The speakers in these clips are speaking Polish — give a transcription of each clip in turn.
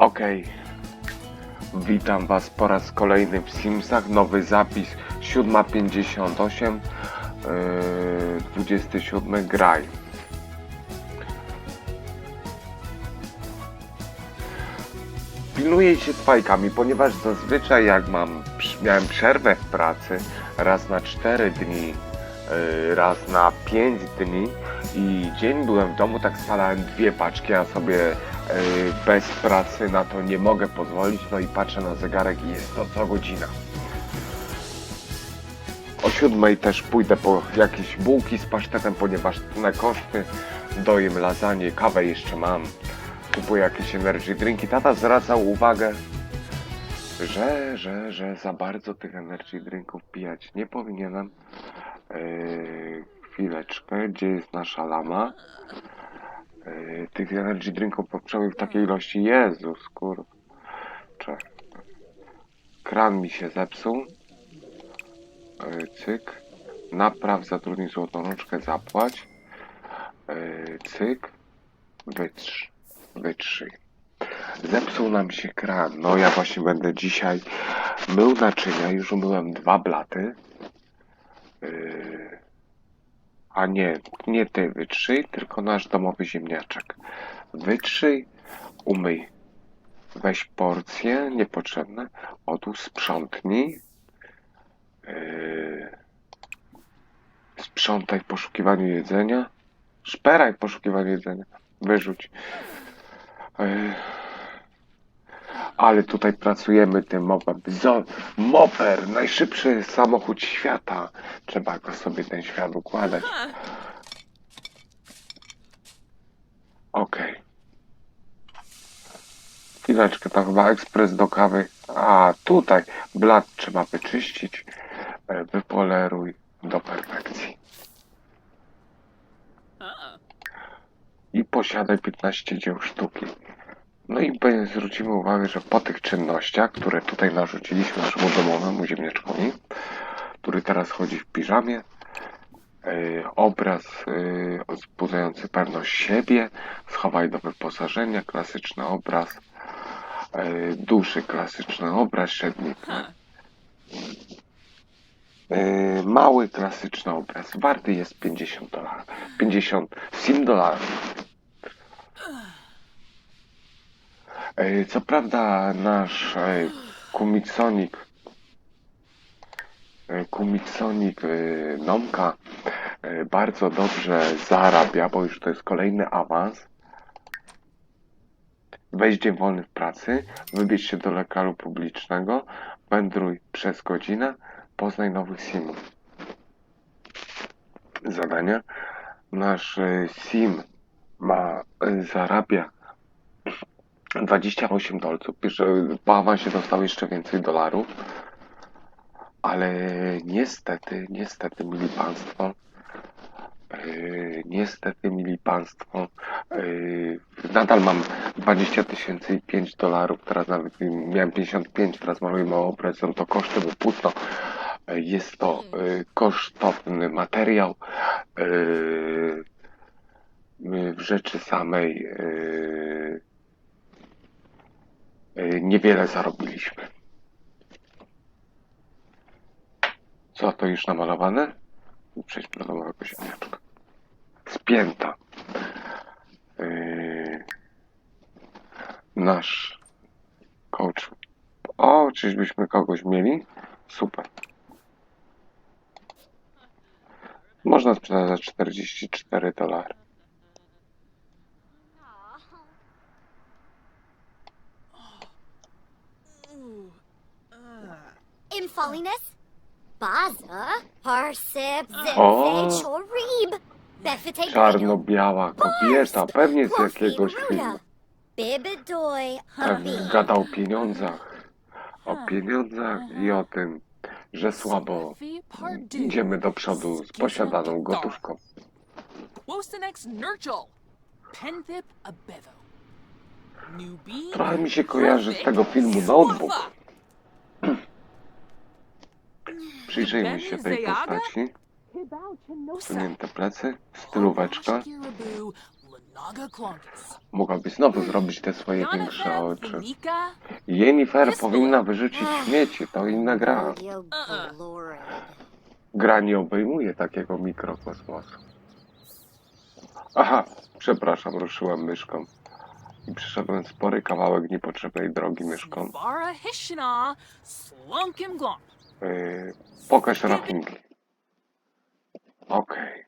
Okej. Witam Was po raz kolejny w Simsach. Nowy zapis 7.58 yy, 27 graj. Pilnuję się z fajkami, ponieważ zazwyczaj jak mam, miałem przerwę w pracy raz na 4 dni, yy, raz na 5 dni i dzień byłem w domu, tak spalałem dwie paczki, a sobie yy, bez pracy na to nie mogę pozwolić, no i patrzę na zegarek i jest to co godzina. O siódmej też pójdę po jakieś bułki z pasztetem, ponieważ na koszty dojem lasagne, kawę jeszcze mam. Kupuję jakieś energy drinki. Tata zwracał uwagę, że, że, że za bardzo tych energy drinków pijać nie powinienem. Yy, chwileczkę, gdzie jest nasza lama? Yy, tych energy drinków potrzebuję w takiej ilości. Jezus, kurczę. Kran mi się zepsuł. Yy, cyk. Napraw, zatrudnij złotą rączkę, zapłać. Yy, cyk. Wytrz. Wytrzyj. Zepsuł nam się kran. No ja właśnie będę dzisiaj mył naczynia. Już umyłem dwa blaty. Yy, a nie, nie ty wytrzyj, tylko nasz domowy ziemniaczek. Wytrzyj, umyj. Weź porcje niepotrzebne. Otu sprzątnij. Yy, sprzątaj w poszukiwaniu jedzenia. Szperaj w poszukiwaniu jedzenia. Wyrzuć. Yy, ale tutaj pracujemy tym mopem. Zo- Moper, najszybszy samochód świata. Trzeba go sobie ten świat układać. Okej. Chwileczkę, to chyba ekspres do kawy. A, tutaj blat trzeba wyczyścić. E, Wypoleruj do perfekcji. I posiadaj 15 dzieł sztuki. No i zwrócimy uwagę, że po tych czynnościach, które tutaj narzuciliśmy naszemu domowemu ziemniaczkowi, który teraz chodzi w piżamie, e, obraz e, wzbudzający pewność siebie, schowaj do wyposażenia, klasyczny obraz, e, duży klasyczny obraz, średni mały klasyczny obraz, warty jest 50 dolarów, 50 sim dolarów. E, Co prawda nasz e, Kumiconic e, Kumiconic e, Nomka e, bardzo dobrze zarabia, bo już to jest kolejny awans. Weź dzień wolny w pracy, wybierz się do lokalu publicznego, wędruj przez godzinę, poznaj nowych simów. Zadania. Nasz e, sim ma, e, zarabia 28 dolców. Po awansie dostał jeszcze więcej dolarów. Ale niestety, niestety, mili państwo, yy, niestety, mili państwo, yy, nadal mam 20 tysięcy i 5 dolarów, teraz nawet miałem 55, teraz mamy mało są to koszty, bo płótno yy, jest to kosztowny materiał. W rzeczy samej niewiele zarobiliśmy. Co to już namalowane? Przejdźmy do domowego ziemniaczka. Spięta. Yy, nasz coach. O, czyżbyśmy kogoś mieli? Super. Można sprzedać za 44 dolary. O. Czarno-biała kobieta, pewnie z jakiegoś filmu. Pewnie gadał o pieniądzach. O pieniądzach i o tym, że słabo idziemy do przodu z posiadaną gotówką. Wostenex Nurchel. Penthip Abevo. Newbie. Trochę mi się kojarzy z tego filmu Notebook. Przyjrzyjmy się tej postaci. Wsunięte plecy, stylóweczka. Mogłaby znowu zrobić te swoje większe oczy. Jennifer powinna wyrzucić śmieci, to inna gra. Uh-uh. Gra nie obejmuje takiego mikrokosmosu. Aha, przepraszam, ruszyłem myszką. I przeszedłem spory kawałek niepotrzebnej drogi myszką. Yy, pokaż rockingi. Okej.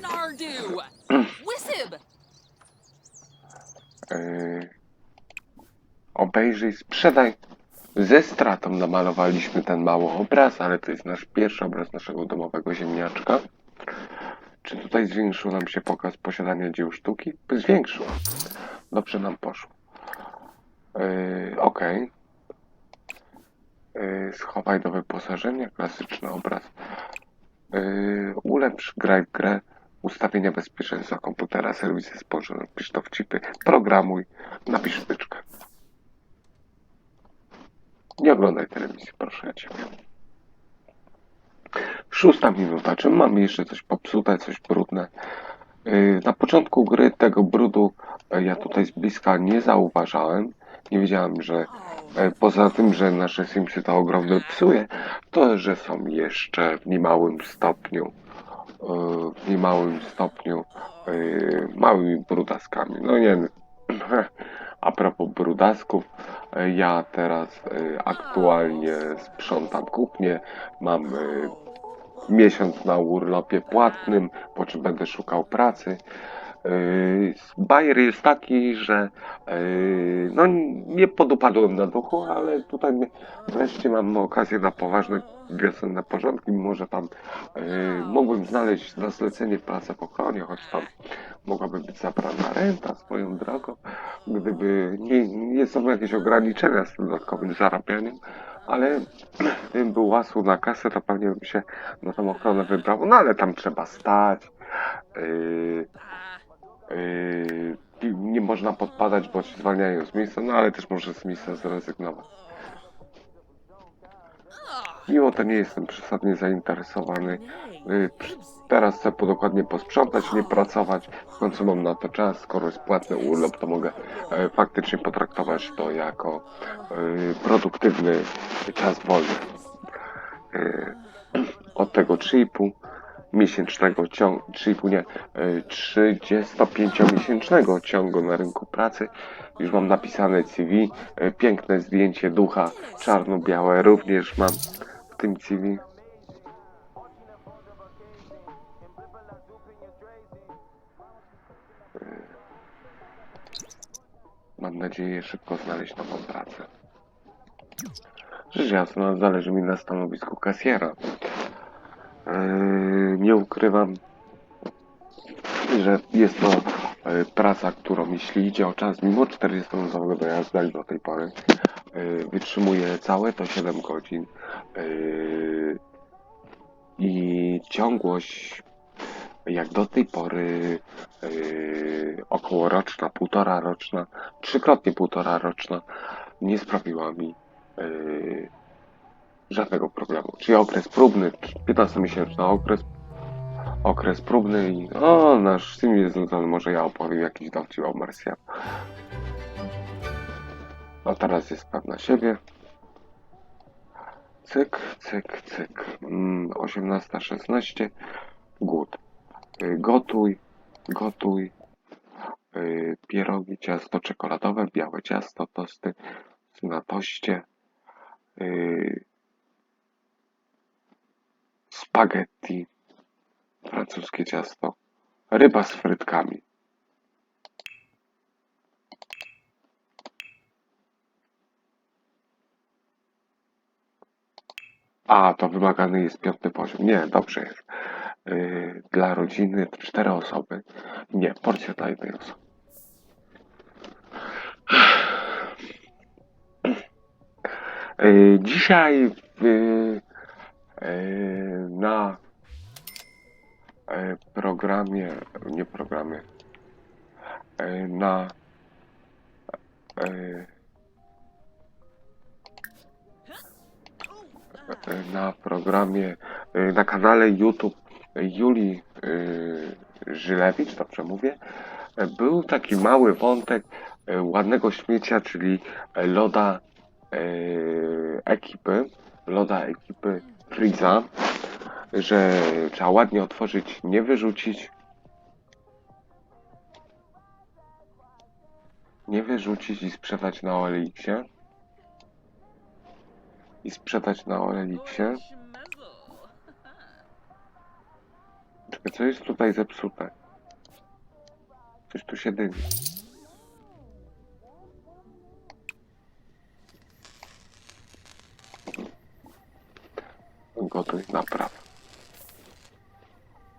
Nardu, Yy, obejrzyj, sprzedaj. Ze stratą namalowaliśmy ten mały obraz, ale to jest nasz pierwszy obraz naszego domowego ziemniaczka. Czy tutaj zwiększył nam się pokaz posiadania dzieł sztuki? Zwiększył. Dobrze nam poszło. Yy, ok. Yy, schowaj do wyposażenia. Klasyczny obraz. Yy, ulepsz, graj w grę. Ustawienia bezpieczeństwa komputera, serwisy społeczne, pisz chipy, programuj, napisz wtyczkę. Nie oglądaj telewizji, proszę ja ciebie. Szósta minuta. Czy mamy jeszcze coś popsute, coś brudne? Yy, Na początku gry tego brudu e, ja tutaj z bliska nie zauważałem. Nie wiedziałem, że poza tym, że nasze Simsy to ogromnie psuje, to że są jeszcze w niemałym stopniu e, w niemałym stopniu e, małymi brudaskami. No nie, a propos brudasków, e, ja teraz e, aktualnie sprzątam kuchnię, mam e, miesiąc na urlopie płatnym, po czym będę szukał pracy. Yy, Bajer jest taki, że yy, no nie podupadłem na duchu, ale tutaj wreszcie mam okazję na poważne wiosenne porządki, mimo że tam yy, mógłbym znaleźć na zlecenie pracę w ochronie, choć tam mogłaby być zabrana renta swoją drogą, gdyby nie, nie są jakieś ograniczenia z dodatkowym zarabianiem, ale gdybym był łasł na kasę, to pewnie bym się na tą ochronę wybrał, no ale tam trzeba stać, yy, nie można podpadać, bo ci zwalniają z miejsca, no ale też może z miejsca zrezygnować. Mimo to nie jestem przesadnie zainteresowany. Yy, teraz chcę dokładnie posprzątać, nie pracować. W końcu mam na to czas. Skoro jest płatny urlop, to mogę e, faktycznie potraktować to jako produktywny czas wolny. Od tego 3,5 miesięcznego ciągu, 3,5 nie, e, 35-miesięcznego ciągu na rynku pracy. Już mam napisane CV, e, piękne zdjęcie ducha, czarno-białe również mam w tym CV. Mam nadzieję szybko znaleźć nową pracę. Rzecz jasna, zależy mi na stanowisku kasjera. Yy, nie ukrywam, że jest to yy, praca, którą jeśli idzie o czas, mimo 40-minutowego dojazdu jak do tej pory, yy, wytrzymuje całe to 7 godzin. I ciągłość jak do tej pory około roczna, półtora roczna, trzykrotnie półtora roczna nie sprawiła mi żadnego problemu. Czyli okres próbny, 15-miesięczny okres, okres próbny i o, nasz sim jest znudzony, może ja opowiem jakiś dowcip o Marsjan. A teraz jest pewna siebie. Cyk, cyk, cyk. Mm, 18.16. Głód. Y, Gotuj, gotuj. Y, Pierogi, ciasto czekoladowe, białe ciasto, tosty na toście. Y, spaghetti, francuskie ciasto, ryba z frytkami. A, to wymagany jest piąty poziom. Nie, dobrze jest. Yy, dla rodziny cztery osoby. Nie, porcja dla jednej osoby. Yy, dzisiaj yy, na yy, programie, nie programie, yy, na na programie, na kanale YouTube Julii Żylewicz, dobrze mówię, e, był taki mały wątek e, ładnego śmiecia, czyli e, loda e, ekipy, loda ekipy Freeza, że trzeba ładnie otworzyć, nie wyrzucić. Nie wyrzucić i sprzedać na OLX-ie. I sprzedać na OLX-ie. Czekaj, co jest tutaj zepsute? Coś tu się dymi. Gotuj, napraw.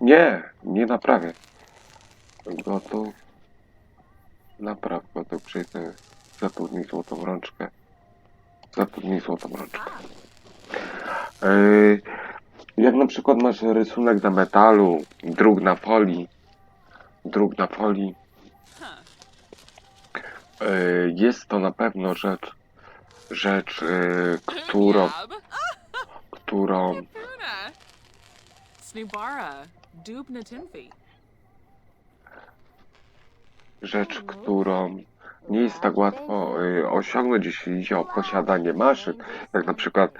Nie, nie naprawię. Gotuj. Napraw, gotuj, przyjdę. Zatrudnij złotą rączkę. Zatrudnij złotą rączkę. Yy, jak na przykład masz rysunek na metalu, druk na folii, druk na folii, yy, jest to na pewno rzecz, rzecz, yy, którą, którą. Snubara. Tinfi. rzecz, którą nie jest tak łatwo yy, osiągnąć, jeśli idzie o posiadanie maszyn, jak na przykład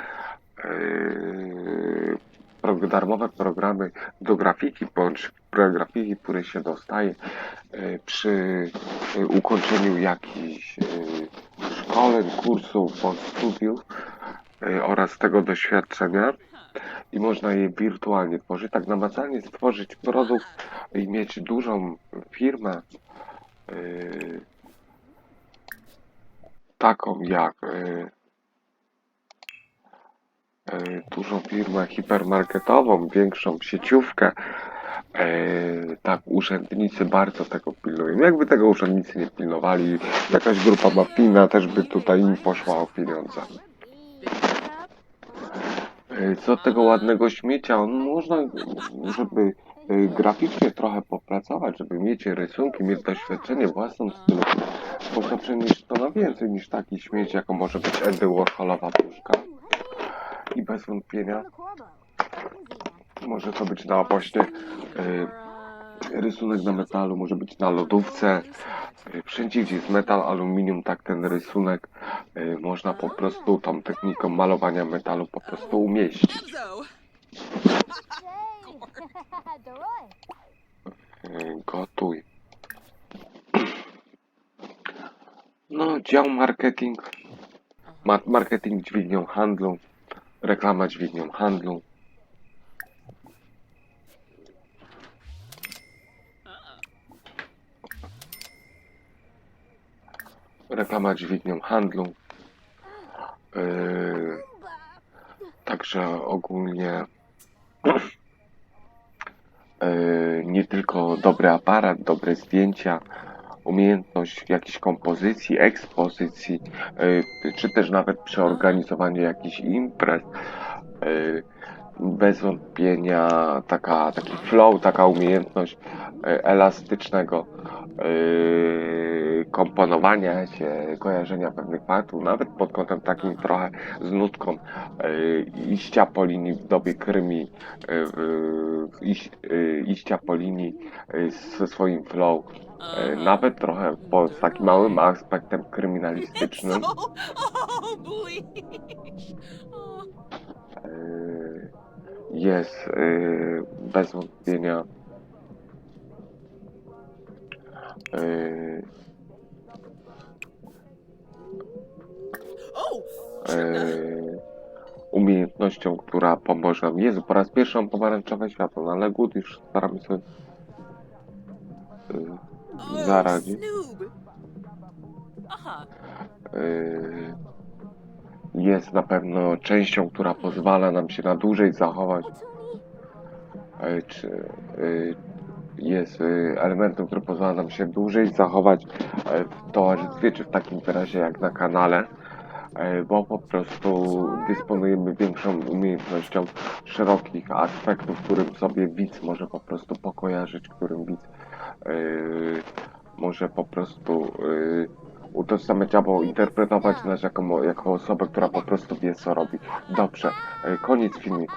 yy, pro- darmowe programy do grafiki, bądź grafiki, które się dostaje yy, przy yy, ukończeniu jakichś yy, szkoleń, kursów bądź studiów yy, oraz tego doświadczenia i można je wirtualnie tworzyć, tak namacalnie stworzyć produkt i mieć dużą firmę yy, taką jak yy, dużą firmę hipermarketową, większą sieciówkę. Yy, tak, urzędnicy bardzo tego pilnują. Jakby tego urzędnicy nie pilnowali, jakaś grupa mafijna też by tutaj im poszła o pieniądze. Yy, Co do tego ładnego śmiecia, on można, żeby yy, graficznie trochę popracować, żeby mieć rysunki, mieć doświadczenie własną stylu, można przenieść to na więcej niż taki śmieć, jaką może być Andy Warholowa puszka. I bez wątpienia może to być na właśnie yy, rysunek na metalu, może być na lodówce. Yy, Wszędzie, gdzie jest metal, aluminium, tak ten rysunek yy, można po prostu tą techniką malowania metalu po prostu umieścić. Yy, Gotuj. No, dział marketing. Ma marketing dźwignią handlu. Reklama dźwignią handlu. Reklama dźwignią handlu. Yy, także ogólnie yy, nie tylko dobry aparat, dobre zdjęcia, umiejętność jakiejś kompozycji, ekspozycji, yy, czy też nawet przy organizowaniu jakichś imprez. Bez wątpienia taka, taki flow, taka umiejętność elastycznego komponowania się, kojarzenia pewnych faktów, nawet pod kątem takim trochę z nutką yy, iścia po linii w dobie krymi, iś, yy, iścia po linii ze swoim flow, nawet trochę po, z takim małym aspektem kryminalistycznym. Jest bez wątpienia umiejętnością, która pomoże nam. Jezu, po raz pierwszy mam pomarańczowe światło, no ale good, już staramy sobie yy, zaradzić. Yy, jest na pewno częścią, która pozwala nam się na dłużej zachować e, czy jest elementem, który pozwala nam się dłużej zachować e, w towarzystwie, czy w takim wyrazie jak na kanale, e, bo po prostu dysponujemy większą umiejętnością szerokich aspektów, którym sobie widz może po prostu pokojarzyć, którym widz y, może po prostu y, utożsamiać albo interpretować nas jako, jako osobę, która po prostu wie co robi. Dobrze, e, koniec filmiku.